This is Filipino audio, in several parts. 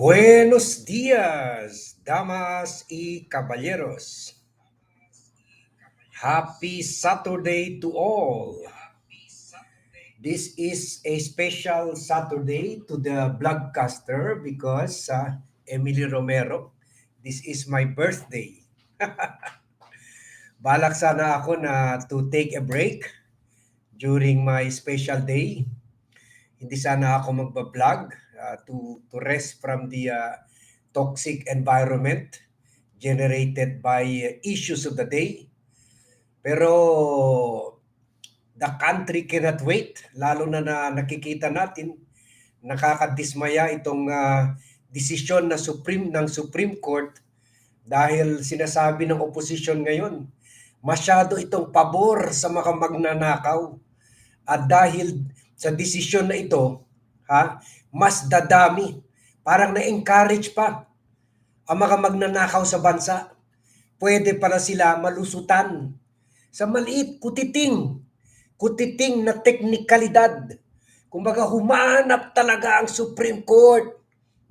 Buenos días, damas y caballeros. Happy Saturday to all. This is a special Saturday to the blogcaster because uh, Emily Romero, this is my birthday. Balak sana ako na to take a break during my special day. Hindi sana ako magbablog to to rest from the uh, toxic environment generated by uh, issues of the day. Pero the country cannot wait, lalo na na nakikita natin nakakadismaya itong uh, desisyon na Supreme ng Supreme Court dahil sinasabi ng opposition ngayon masyado itong pabor sa mga magnanakaw at dahil sa desisyon na ito ha mas dadami. Parang na-encourage pa ang mga magnanakaw sa bansa. Pwede para sila malusutan sa maliit kutiting kutiting na teknikalidad. Kumbaga humanap talaga ang Supreme Court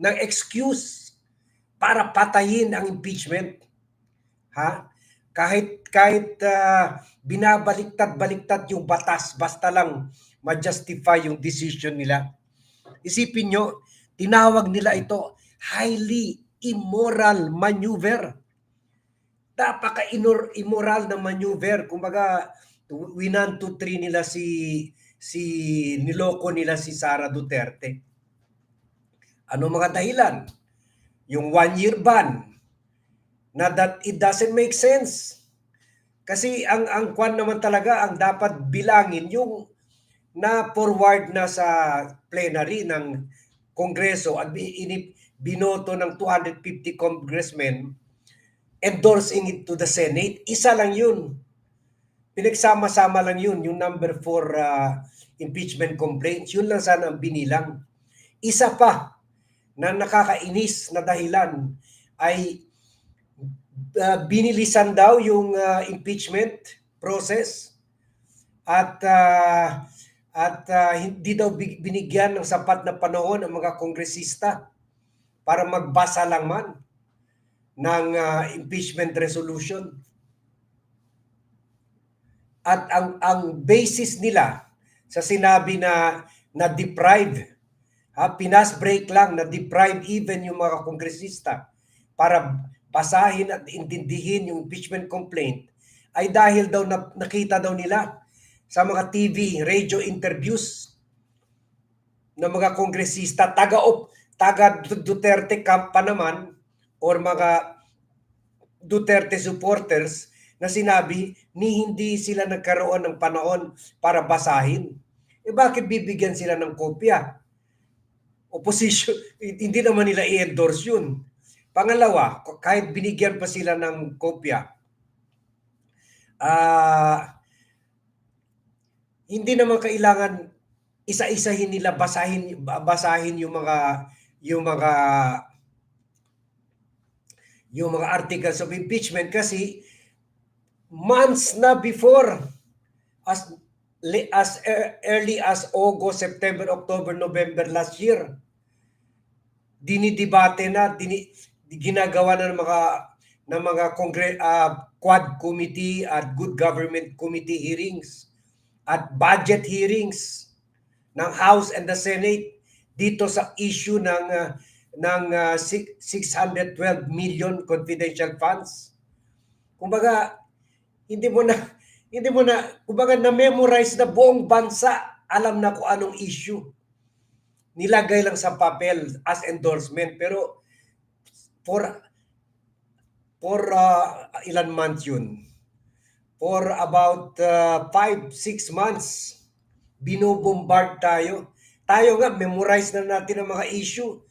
ng excuse para patayin ang impeachment. Ha? Kahit kahit uh, binabaliktad-baliktad yung batas basta lang ma-justify yung decision nila. Isipin nyo, tinawag nila ito highly immoral maneuver. Napaka-immoral na maneuver. Kumbaga, winan to three nila si si niloko nila si Sara Duterte. Ano mga dahilan? Yung one year ban, na that it doesn't make sense. Kasi ang ang kwan naman talaga ang dapat bilangin yung na forward na sa plenary ng Kongreso at binoto ng 250 congressmen endorsing it to the Senate. Isa lang yun. Pinagsama-sama lang yun, yung number for uh, impeachment complaints. Yun lang sana ang binilang. Isa pa na nakakainis na dahilan ay uh, binilisan daw yung uh, impeachment process at uh, at uh, hindi daw binigyan ng sapat na panahon ang mga kongresista para magbasa lang man ng uh, impeachment resolution. At ang ang basis nila sa sinabi na na deprive ha, pinas break lang na deprive even yung mga kongresista para basahin at intindihin yung impeachment complaint ay dahil daw na, nakita daw nila sa mga TV, radio interviews ng mga kongresista taga op, taga Duterte camp pa naman or mga Duterte supporters na sinabi ni hindi sila nagkaroon ng panahon para basahin. Eh bakit bibigyan sila ng kopya? Opposition, hindi naman nila i-endorse yun. Pangalawa, kahit binigyan pa sila ng kopya, uh, hindi naman kailangan isa-isahin nila basahin basahin yung mga yung mga yung mga articles of impeachment kasi months na before as as early as August, September, October, November last year dinidebate na dini, ginagawa na ng mga ng mga congre uh, quad committee at good government committee hearings at budget hearings ng House and the Senate dito sa issue ng uh, ng uh, 612 million confidential funds. Kumbaga hindi mo na hindi mo na kumbaga na memorize na buong bansa alam na kung anong issue. Nilagay lang sa papel as endorsement pero for for uh, ilan months yun for about 5 uh, 6 months binobombard tayo. Tayo nga memorize na natin ang mga issue.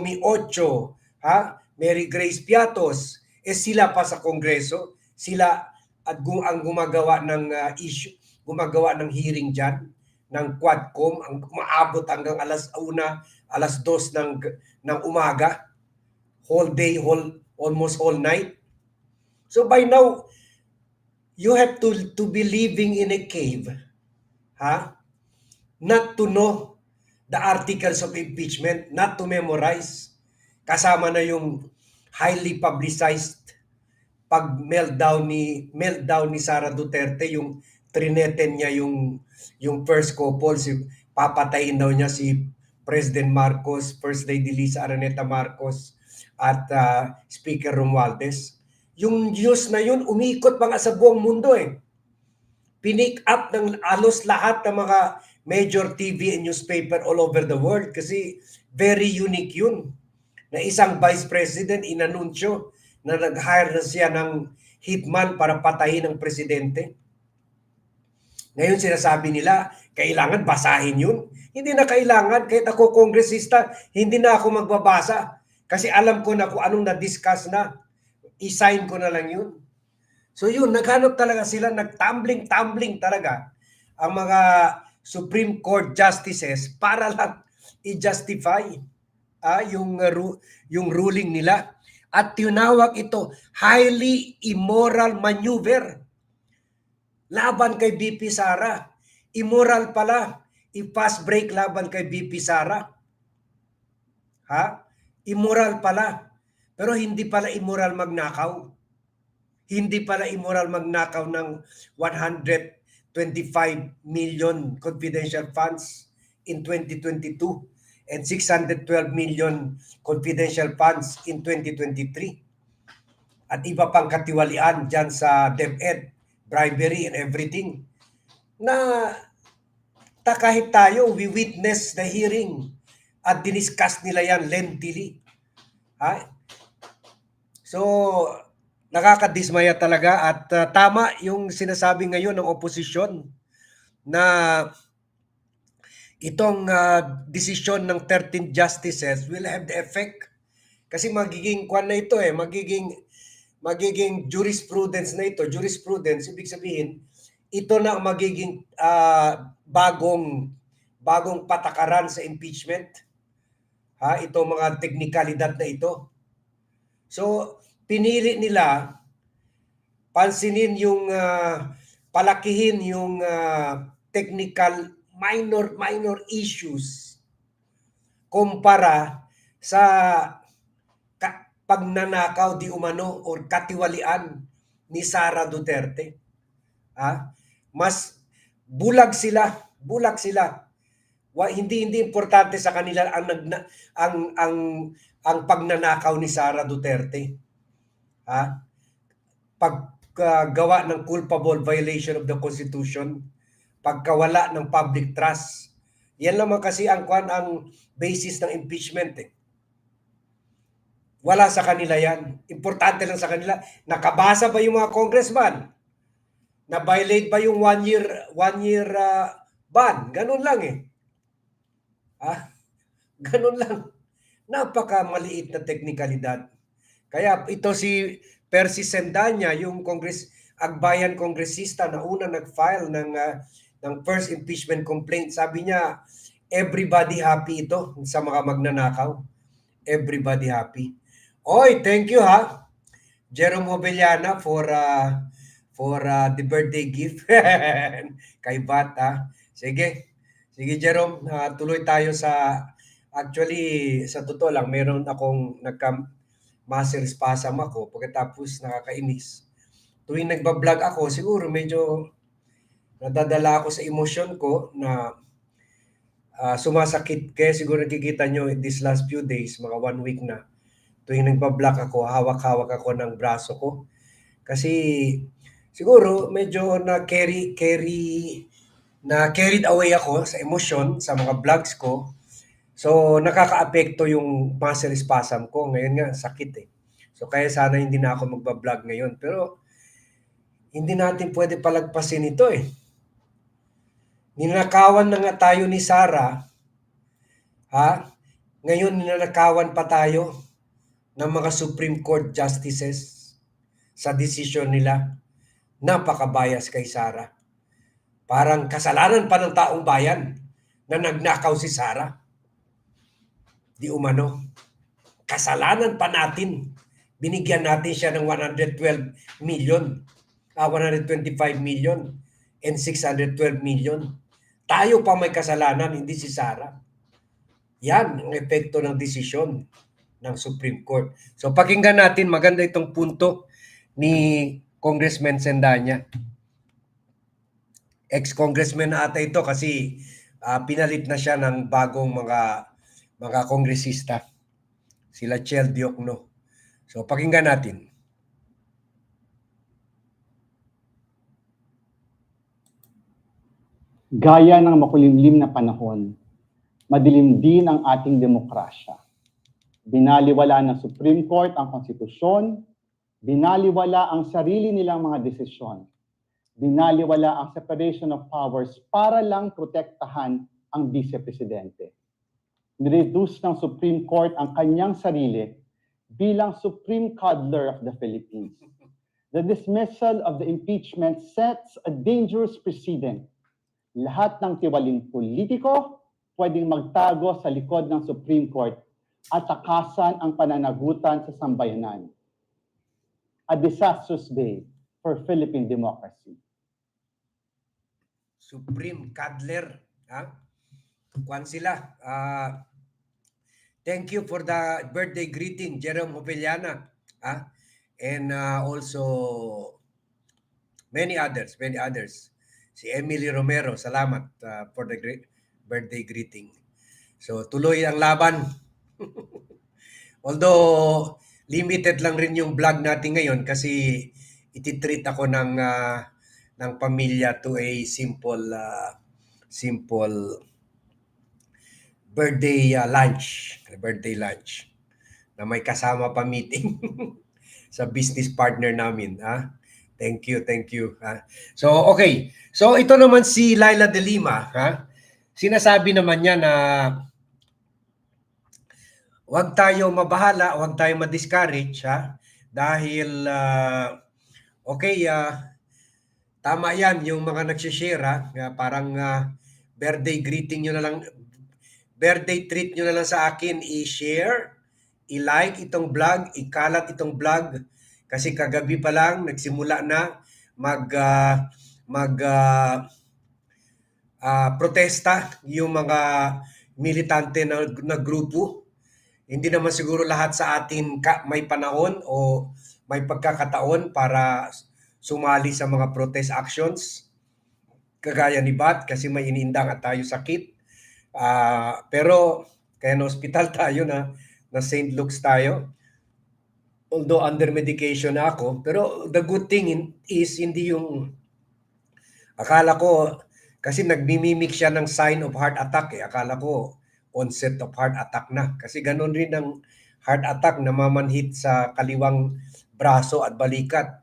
Me ocho ha? Mary Grace Piatos. Eh sila pa sa kongreso. Sila at gu- ang gumagawa ng uh, issue gumagawa ng hearing diyan ng Quadcom. Ang maabot hanggang alas 1 alas 2 ng ng umaga. Whole day, whole almost all night. So by now, you have to to be living in a cave, ha? Not to know the articles of impeachment, not to memorize. kasama na yung highly publicized pag meltdown ni meltdown ni Sara Duterte yung trineten niya yung yung first couple si papatayin daw niya si President Marcos, First Lady Lisa Araneta Marcos at uh, Speaker Romualdez. Yung news na yun umikot nga sa buong mundo eh. Pinick up ng alos lahat ng mga major TV and newspaper all over the world kasi very unique yun na isang vice president inanunsyo na nag-hire na siya ng hitman para patayin ang presidente. Ngayon sinasabi nila, kailangan basahin yun. Hindi na kailangan, kahit ako kongresista, hindi na ako magbabasa. Kasi alam ko na kung anong na-discuss na, i-sign ko na lang yun. So yun, naghanap talaga sila, nag-tumbling-tumbling talaga ang mga Supreme Court justices para lang i-justify ah, yung, yung ruling nila. At tinawag ito, highly immoral maneuver laban kay BP Sara. Immoral pala. I-fast break laban kay BP Sara. Ha? Immoral pala. Pero hindi pala immoral magnakaw. Hindi pala immoral magnakaw ng 125 million confidential funds in 2022 and 612 million confidential funds in 2023. At iba pang katiwalian dyan sa DepEd bribery and everything na ta kahit tayo we witness the hearing at diniscuss nila yan lengthily ha so nakakadismaya talaga at uh, tama yung sinasabi ngayon ng oposisyon na itong uh, desisyon ng 13 justices will have the effect kasi magiging kwan na ito eh magiging magiging jurisprudence na ito. Jurisprudence, ibig sabihin, ito na ang magiging uh, bagong bagong patakaran sa impeachment. Ha, ito mga teknikalidad na ito. So, pinili nila pansinin yung uh, palakihin yung uh, technical minor minor issues kumpara sa pagnanakaw di umano or katiwalian ni Sara Duterte. Ha? Mas bulag sila, bulag sila. Wa, hindi hindi importante sa kanila ang ang ang ang pagnanakaw ni Sara Duterte. Ha? Paggawa ng culpable violation of the constitution, pagkawala ng public trust. Yan naman kasi ang kwan ang basis ng impeachment eh. Wala sa kanila yan. Importante lang sa kanila. Nakabasa ba yung mga congressman? Na-violate ba yung one year, one year uh, ban? Ganun lang eh. Ah, ganun lang. Napaka maliit na teknikalidad. Kaya ito si Percy Sendanya, yung Congress, Agbayan kongresista na una nag-file ng, uh, ng first impeachment complaint. Sabi niya, everybody happy ito sa mga magnanakaw. Everybody happy. Oy, thank you ha. Jerome Obeliana for uh, for uh, the birthday gift kay Bata. Sige. Sige Jerome, uh, tuloy tayo sa actually sa totoo lang meron akong nagka muscle spasm ako pagkatapos nakakainis. Tuwing nagba-vlog ako, siguro medyo nadadala ako sa emosyon ko na uh, sumasakit. Kaya siguro nakikita nyo this last few days, mga one week na, tuwing nagbablock ako, hawak-hawak ako ng braso ko. Kasi siguro medyo na carry carry na carried away ako sa emosyon sa mga vlogs ko. So nakakaapekto yung muscle spasm ko. Ngayon nga sakit eh. So kaya sana hindi na ako magba-vlog ngayon. Pero hindi natin pwede palagpasin ito eh. Ninakawan na nga tayo ni Sarah. Ha? Ngayon ninanakawan pa tayo ng mga Supreme Court justices sa desisyon nila. Napakabayas kay Sara. Parang kasalanan pa ng taong bayan na nagnakaw si Sara. Di umano. Kasalanan pa natin. Binigyan natin siya ng 112 million, uh, 125 million and 612 million. Tayo pa may kasalanan, hindi si Sara. Yan ang epekto ng desisyon ng Supreme Court. So pakinggan natin, maganda itong punto ni Congressman Sendanya. Ex-congressman na ata ito kasi ah, pinalit na siya ng bagong mga mga kongresista. Sila Chel Diokno. So pakinggan natin. Gaya ng makulimlim na panahon, madilim din ang ating demokrasya. Binaliwala ng Supreme Court ang konstitusyon, binaliwala ang sarili nilang mga desisyon, binaliwala ang separation of powers para lang protektahan ang vice-presidente. Nireduce ng Supreme Court ang kanyang sarili bilang Supreme Cuddler of the Philippines. The dismissal of the impeachment sets a dangerous precedent lahat ng tiwaling politiko pwedeng magtago sa likod ng Supreme Court at takasan ang pananagutan sa sambayanan. A disastrous day for Philippine democracy. Supreme Cuddler. Ha? Kwan sila. Ah, thank you for the birthday greeting, Jerome Hopeliana. Ha? And ah, also many others, many others. Si Emily Romero, salamat ah, for the great birthday greeting. So tuloy ang laban. Although limited lang rin yung vlog natin ngayon kasi ititreat ako ng ah, ng pamilya to a simple uh, simple birthday uh, lunch, birthday lunch na may kasama pa meeting sa business partner namin, ha? Thank you, thank you. Ha? So, okay. So, ito naman si Laila De Lima, ha? Sinasabi naman niya na huwag tayo mabahala, huwag tayo ma-discourage, ha? Dahil, uh, okay, uh, Tama yan, yung mga nagsishare ha, parang ah, birthday greeting nyo na lang, birthday treat nyo na lang sa akin, i-share, i-like itong vlog, ikalat itong vlog, kasi kagabi pa lang, nagsimula na mag, ah, mag ah, ah, protesta yung mga militante na, na grupo. Hindi naman siguro lahat sa atin ka, may panahon o may pagkakataon para sumali sa mga protest actions kagaya ni Bat kasi may iniindang at tayo sakit. Ah, pero kaya na hospital tayo na na St. Luke's tayo. Although under medication na ako, pero the good thing in, is hindi yung akala ko kasi nagmimimik siya ng sign of heart attack eh. Akala ko onset of heart attack na. Kasi ganun rin ang heart attack na mamanhit sa kaliwang braso at balikat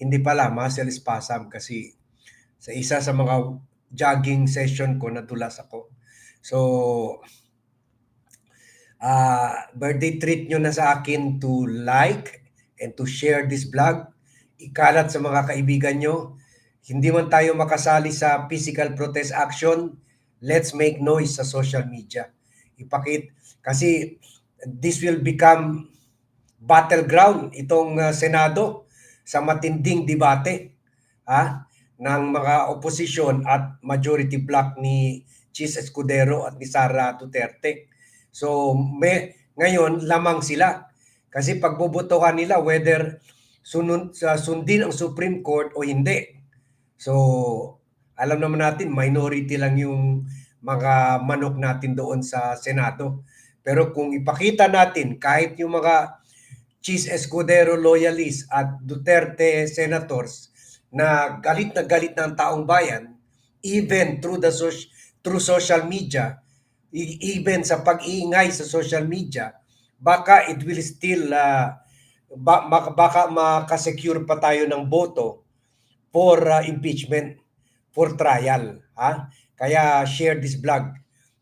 hindi pala muscle spasm kasi sa isa sa mga jogging session ko nadulas ako. So uh, birthday treat nyo na sa akin to like and to share this vlog. Ikalat sa mga kaibigan nyo. Hindi man tayo makasali sa physical protest action, let's make noise sa social media. Ipakit kasi this will become battleground itong uh, Senado sa matinding debate ha, ng mga oposisyon at majority bloc ni Chis Escudero at ni Sara Duterte. So may, ngayon lamang sila kasi pagbobotohan nila whether sa sundin ang Supreme Court o hindi. So alam naman natin minority lang yung mga manok natin doon sa Senado. Pero kung ipakita natin kahit yung mga Chis Escudero loyalists at Duterte senators na galit na galit ng taong bayan even through the social through social media even sa pag-iingay sa social media baka it will still uh, ba, baka makasecure pa tayo ng boto for uh, impeachment for trial ha? Kaya share this vlog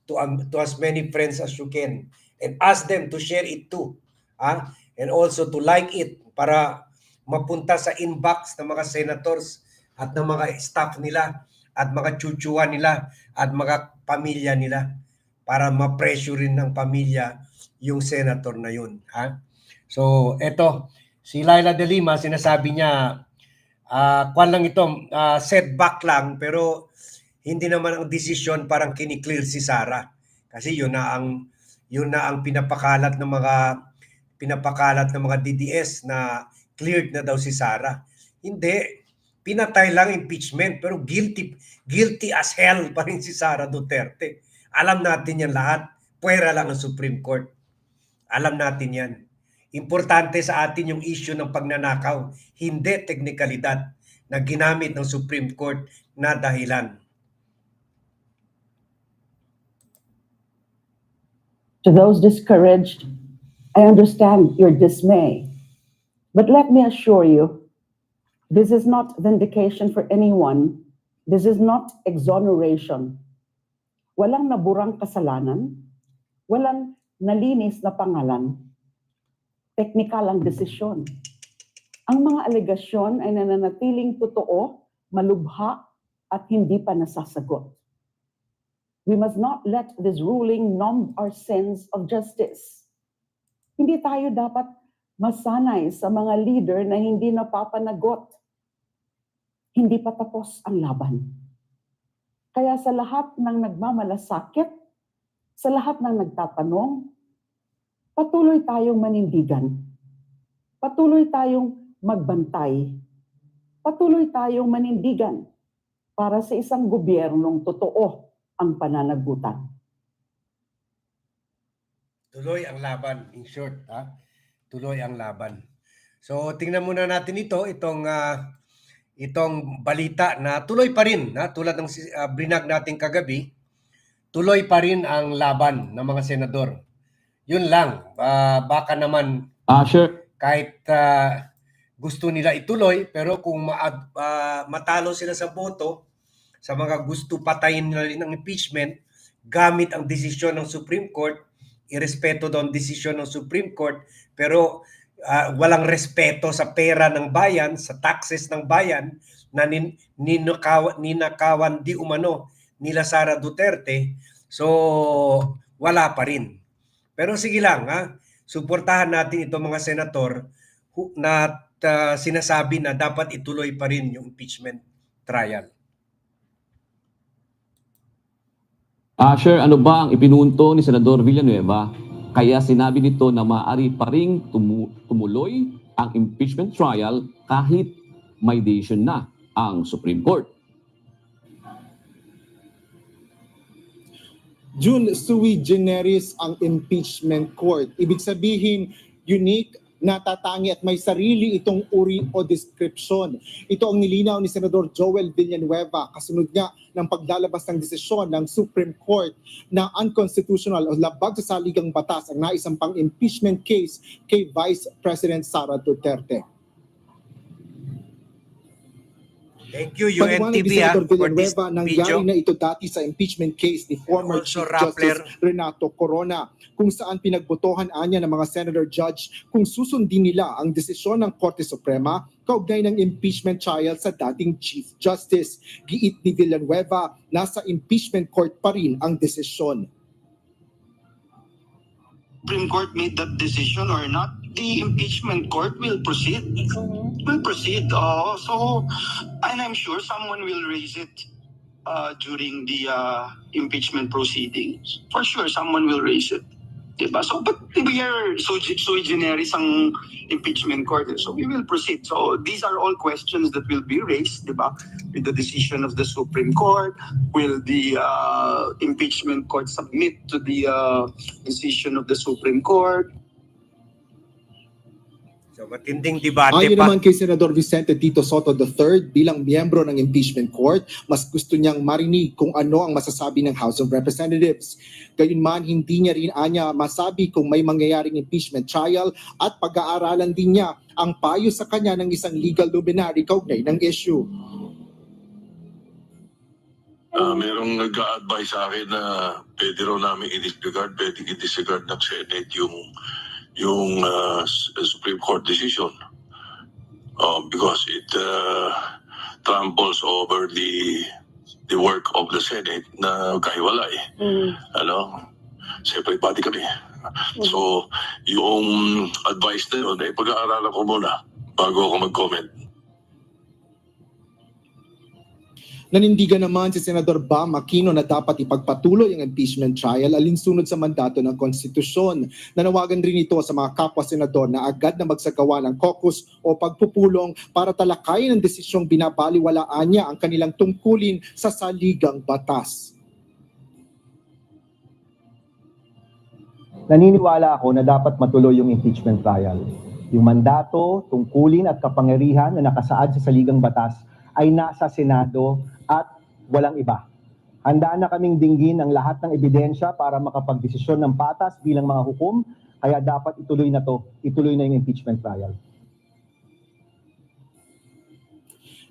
to um, to as many friends as you can and ask them to share it too ha? And also to like it para mapunta sa inbox ng mga senators at ng mga staff nila at mga chuchuan nila at mga pamilya nila para ma-pressure rin ng pamilya yung senator na yun. Ha? So, eto, si Laila de Lima, sinasabi niya, uh, kwan lang ito, uh, setback lang, pero hindi naman ang desisyon parang kiniklear si Sara. Kasi yun na ang yun na ang pinapakalat ng mga pinapakalat ng mga DDS na cleared na daw si Sara. Hindi. Pinatay lang impeachment pero guilty guilty as hell pa rin si Sara Duterte. Alam natin yan lahat. Puwera lang ang Supreme Court. Alam natin yan. Importante sa atin yung issue ng pagnanakaw, hindi teknikalidad na ginamit ng Supreme Court na dahilan. To those discouraged, I understand your dismay. But let me assure you, this is not vindication for anyone. This is not exoneration. Walang naburang kasalanan. Walang nalinis na pangalan. Teknikal ang desisyon. Ang mga alegasyon ay nananatiling totoo, malubha, at hindi pa nasasagot. We must not let this ruling numb our sense of justice. Hindi tayo dapat masanay sa mga leader na hindi napapanagot. Hindi pa tapos ang laban. Kaya sa lahat ng nagmamalasakit, sa lahat ng nagtatanong, patuloy tayong manindigan. Patuloy tayong magbantay. Patuloy tayong manindigan para sa isang gobyernong totoo ang pananagutan. Tuloy ang laban, in short, ha? Tuloy ang laban. So, tingnan muna natin ito, itong ah, itong balita na tuloy pa rin, na tulad ng ah, brinag natin kagabi, tuloy pa rin ang laban ng mga senador. Yun lang, Ah, baka naman Ah, sure. kahit ah, gusto nila ituloy, pero kung ma- ah, matalo sila sa boto, sa mga gusto patayin nila ng impeachment, gamit ang desisyon ng Supreme Court, irespeto daw ang desisyon ng Supreme Court, pero ah, walang respeto sa pera ng bayan, sa taxes ng bayan, na nin, ninakaw, ninakawan di umano nila Sara Duterte, so wala pa rin. Pero sige lang, ha? suportahan natin itong mga senator na ah, sinasabi na dapat ituloy pa rin yung impeachment trial. Ah, sure. Ano ba ang ipinunto ni Senador Villanueva? Kaya sinabi nito na maaari pa ring tumu- tumuloy ang impeachment trial kahit may decision na ang Supreme Court. June sui generis ang impeachment court. Ibig sabihin, unique, natatangi at may sarili itong uri o description. Ito ang nilinaw ni Senador Joel Villanueva kasunod nga ng paglalabas ng desisyon ng Supreme Court na unconstitutional o labag sa saligang batas ang naisampang impeachment case kay Vice President Sara Duterte. Thank you, UNTV, ha, Senator for this video. nangyari na ito dati sa impeachment case ni former Chief Rappler. Justice Renato Corona, kung saan pinagbotohan anya ng mga senator judge kung susundin nila ang desisyon ng Korte Suprema kaugnay ng impeachment trial sa dating Chief Justice. Giit ni Villanueva, nasa impeachment court pa rin ang desisyon. Supreme Court made that decision or not, the impeachment court will proceed. Will proceed. Uh, so, and I'm sure someone will raise it uh, during the uh, impeachment proceedings. For sure, someone will raise it. Diba? So, but we are sui, sui generis ang impeachment court. eh. So, we will proceed. So, these are all questions that will be raised, diba? With the decision of the Supreme Court, will the uh, impeachment court submit to the uh, decision of the Supreme Court? So matinding debate Ayon pa. naman kay Senador Vicente Tito Soto III bilang miyembro ng impeachment court, mas gusto niyang marinig kung ano ang masasabi ng House of Representatives. Gayunman, hindi niya rin anya masabi kung may mangyayaring impeachment trial at pag-aaralan din niya ang payo sa kanya ng isang legal luminary kaugnay ng issue. Ah, merong nag-a-advise sa akin na pwede raw namin i-disregard, pwede i-disregard ng Senate yung yung ah, S- Supreme Court decision. Uh, because it uh, tramples over the the work of the Senate na kahiwalay. Ano? Separate body kami. So, yung advice na yun, eh, pag-aaralan ko muna bago ako mag-comment. Nanindigan naman si Senador Bam Aquino na dapat ipagpatuloy ang impeachment trial alinsunod sa mandato ng konstitusyon. Nanawagan rin ito sa mga kapwa senador na agad na magsagawa ng caucus o pagpupulong para talakayin ang desisyong binabaliwalaan niya ang kanilang tungkulin sa saligang batas. naniniwala ako na dapat matuloy yung impeachment trial. Yung mandato, tungkulin at kapangyarihan na nakasaad sa saligang batas ay nasa Senado at walang iba. Handaan na kaming dinggin ang lahat ng ebidensya para makapagdesisyon ng patas bilang mga hukom, kaya dapat ituloy na to, ituloy na yung impeachment trial.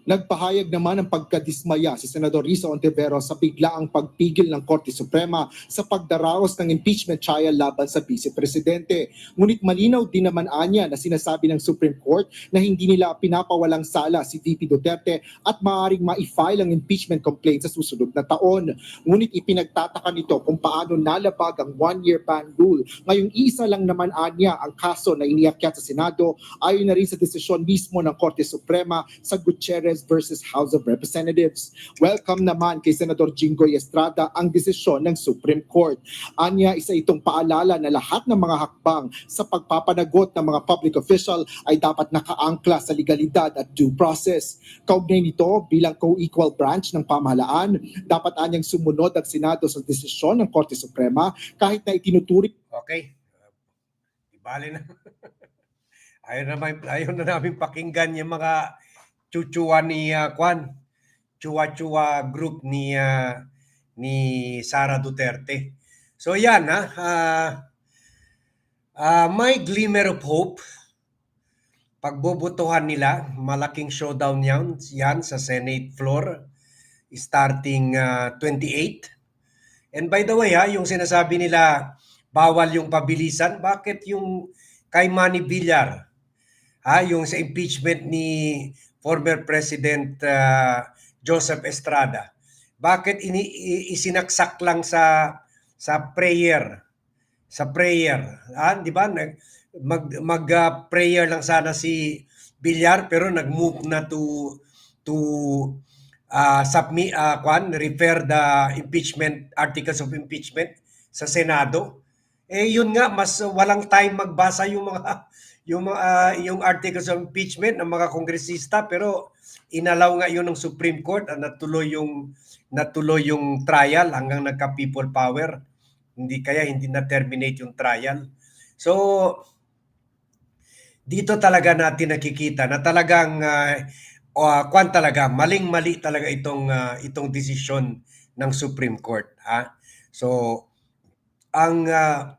Nagpahayag naman ng pagkadismaya si Senador Risa Ontiveros sa biglaang pagpigil ng Korte Suprema sa pagdaraos ng impeachment trial laban sa Vice Presidente. Ngunit malinaw din naman anya na sinasabi ng Supreme Court na hindi nila pinapawalang sala si VP Duterte at maaaring ma-file ang impeachment complaint sa susunod na taon. Ngunit ipinagtataka nito kung paano nalabag ang one-year ban rule. Ngayong isa lang naman anya ang kaso na iniakyat sa Senado ayon na rin sa desisyon mismo ng Korte Suprema sa Gutierrez versus House of Representatives. Welcome naman kay Senador Jinggoy Estrada ang desisyon ng Supreme Court. Anya, isa itong paalala na lahat ng mga hakbang sa pagpapanagot ng mga public official ay dapat nakaangkla sa legalidad at due process. Kaugnay nito, bilang co-equal branch ng pamahalaan, dapat anyang sumunod ang Senado sa desisyon ng Korte Suprema kahit na itinuturing Okay. Ibali na. ayaw na, may, ayaw na namin pakinggan yung mga chuchua ni uh, Kwan. Chua-chua group ni ah, ni Sara Duterte. So yan ha. ah ah, may glimmer of hope. Pagbobotohan nila, malaking showdown yan, yan sa Senate floor starting ah, 28. And by the way ha, yung sinasabi nila bawal yung pabilisan, bakit yung kay Manny Villar, ha, yung sa impeachment ni former President ah, Joseph Estrada, bakit ini, isinaksak lang sa sa prayer, sa prayer, ha, di ba? Mag mag ah, prayer lang sana si Villar pero nag-move na to to uh, submit uh, kwan, refer the impeachment articles of impeachment sa Senado. Eh yun nga mas walang time magbasa yung mga yung ah, yung articles of impeachment ng mga kongresista pero inalaw nga yun ng Supreme Court at natuloy yung natuloy yung trial hanggang nagka people power. Hindi kaya hindi na terminate yung trial. So dito talaga natin nakikita na talagang uh, kwan talaga maling-mali talaga itong ah, itong desisyon ng Supreme Court ha. So ang ah,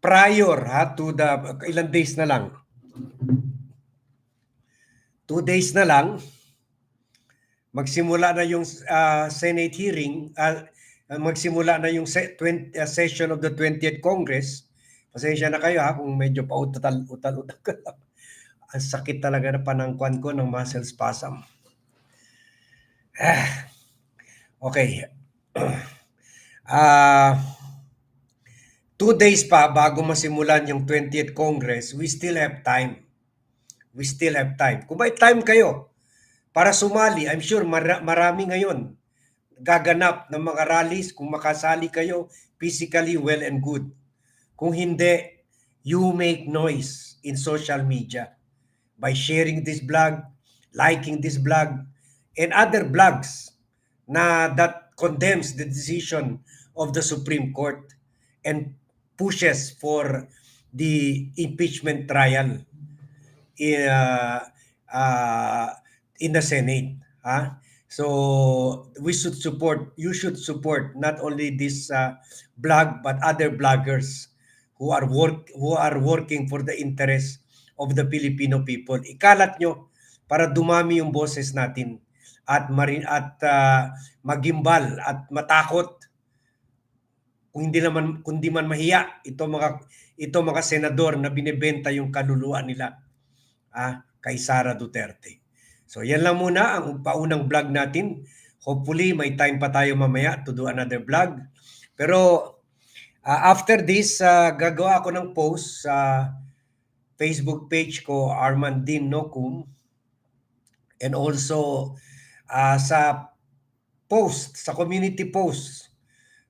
prior ha to the ilang days na lang. Two days na lang magsimula na yung ah, Senate hearing, ah, magsimula na yung se- 20, ah, session of the 20th Congress. Pasensya na kayo ha kung medyo pautal utal utal ka. Ang sakit talaga na panangkwan ko ng muscle spasm. Ah, okay. Ah, two days pa bago masimulan yung 20th Congress, we still have time. We still have time. Kung may time kayo para sumali, I'm sure mara- marami ngayon gaganap ng mga rallies. Kung makasali kayo, physically well and good. Kung hindi, you make noise in social media by sharing this blog, liking this blog, and other blogs na that condemns the decision of the Supreme Court and pushes for the impeachment trial in, uh, uh, in the Senate. Ha? So we should support, you should support not only this uh, blog but other bloggers who are work who are working for the interest of the Filipino people. Ikalat nyo para dumami yung boses natin at marin at uh, magimbal at matakot kung hindi naman kundi man mahiya ito mga ito mga senador na binebenta yung kaluluwa nila ah, kay Sara Duterte. So yan lang muna ang paunang vlog natin. Hopefully may time pa tayo mamaya to do another vlog. Pero ah, after this, ah, gagawa ako ng post sa Facebook page ko Armandin Nokum and also ah, sa post, sa community post,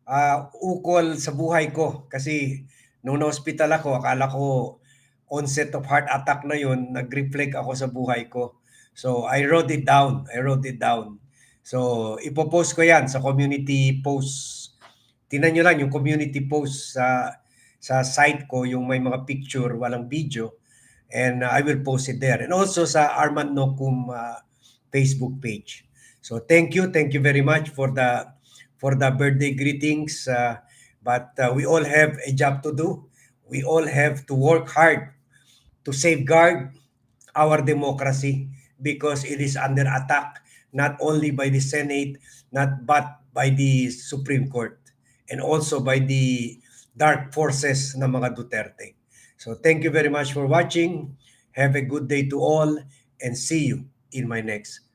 ah, ukol sa buhay ko. Kasi nung na-hospital ako, akala ko onset of heart attack na yun, nag-reflect ako sa buhay ko. So, I wrote it down. I wrote it down. So, ipopost ko yan sa community post. Tingnan nyo lang yung community post sa sa site ko, yung may mga picture, walang video. And uh, I will post it there. And also sa Armand Nokum uh, Facebook page. So thank you, thank you very much for the for the birthday greetings. Uh, but uh, we all have a job to do. We all have to work hard to safeguard our democracy because it is under attack not only by the Senate, not but by the Supreme Court and also by the dark forces ng mga Duterte. So thank you very much for watching. Have a good day to all and see you in my next